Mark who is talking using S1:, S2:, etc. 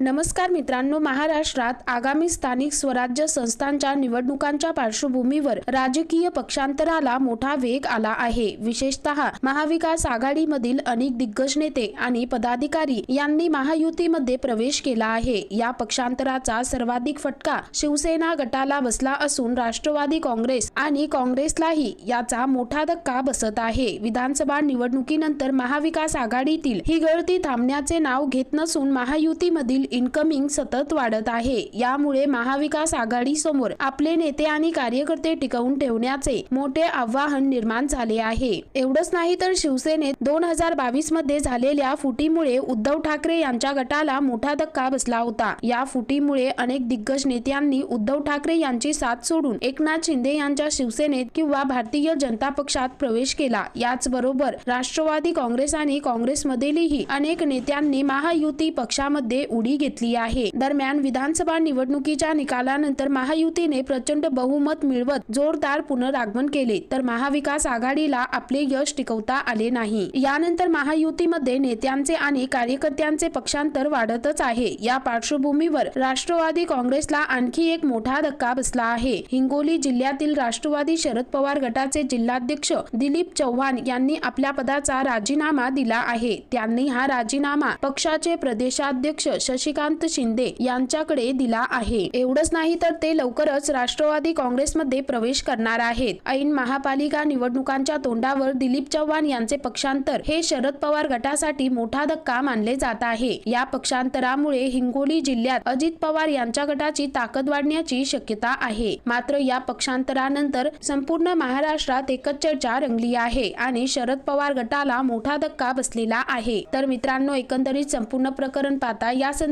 S1: नमस्कार मित्रांनो महाराष्ट्रात आगामी स्थानिक स्वराज्य संस्थांच्या निवडणुकांच्या पार्श्वभूमीवर राजकीय पक्षांतराला मोठा वेग आला आहे. विशेषतः महाविकास आघाडीमधील अनेक दिग्गज नेते आणि पदाधिकारी यांनी महायुतीमध्ये प्रवेश केला आहे. या पक्षांतराचा सर्वाधिक फटका शिवसेना गटाला बसला असून राष्ट्रवादी काँग्रेस आणि काँग्रेसलाही याचा मोठा धक्का बसत आहे. विधानसभा निवडणुकीनंतर महाविकास आघाडीतील ही गळती थांबण्याचे नाव घेत नसून महायुतीमधील इन्कमिंग सतत वाढत आहे. यामुळे महाविकास आघाडी समोर आपले नेते आणि कार्यकर्ते टिकवून ठेवण्याचे मोठे आव्हान निर्माण झाले आहे. एवढंच नाही तर शिवसेनेत दोन हजार बावीसमध्ये झालेल्या फुटीमुळे उद्धव ठाकरे यांच्या गटाला मोठा धक्का बसला होता. या फुटीमुळे अनेक दिग्गज नेत्यांनी उद्धव ठाकरे यांची साथ सोडून एकनाथ शिंदे यांच्या शिवसेनेत किंवा भारतीय जनता पक्षात प्रवेश केला. याचबरोबर राष्ट्रवादी काँग्रेस आणि काँग्रेसमधीलही अनेक नेत्यांनी महायुती पक्षामध्ये उडी घेतली आहे. दरम्यान विधानसभा निवडणुकीच्या निकालानंतर महायुतीने प्रचंड बहुमत मिळवत जोरदार पुनरागमन केले. तर महाविकास आघाडीला आपले यश टिकवता आले नाही. यानंतर महायुतीमध्ये नेत्यांचे आणि कार्यकर्त्यांचे पक्षांतर वाढतच आहे. या पार्श्वभूमीवर राष्ट्रवादी काँग्रेसला आणखी एक मोठा धक्का बसला आहे. हिंगोली जिल्ह्यातील राष्ट्रवादी शरद पवार गटाचे जिल्हाध्यक्ष दिलीप चव्हाण यांनी आपल्या पदाचा राजीनामा दिला आहे. त्यांनी हा राजीनामा पक्षाचे प्रदेशाध्यक्ष शशी शशिकांत शिंदे यांच्याकडे दिला आहे. एवढंच नाही तर ते लवकरच राष्ट्रवादी काँग्रेसमध्ये प्रवेश करणार आहेत. ऐन महापालिका निवडणुकांच्या तोंडावर दिलीप चव्हाण यांचे पक्षांतर हे शरद पवार गटासाठी मोठा धक्का मानले जात आहे. या पक्षांतरामुळे हिंगोली जिल्ह्यात अजित पवार यांच्या गटाची ताकद वाढण्याची शक्यता आहे. मात्र या पक्षांतरानंतर संपूर्ण महाराष्ट्रात एकच चर्चा रंगली आहे आणि शरद पवार गटाला मोठा धक्का बसलेला आहे. तर मित्रांनो एकंदरीत संपूर्ण प्रकरण पाहता या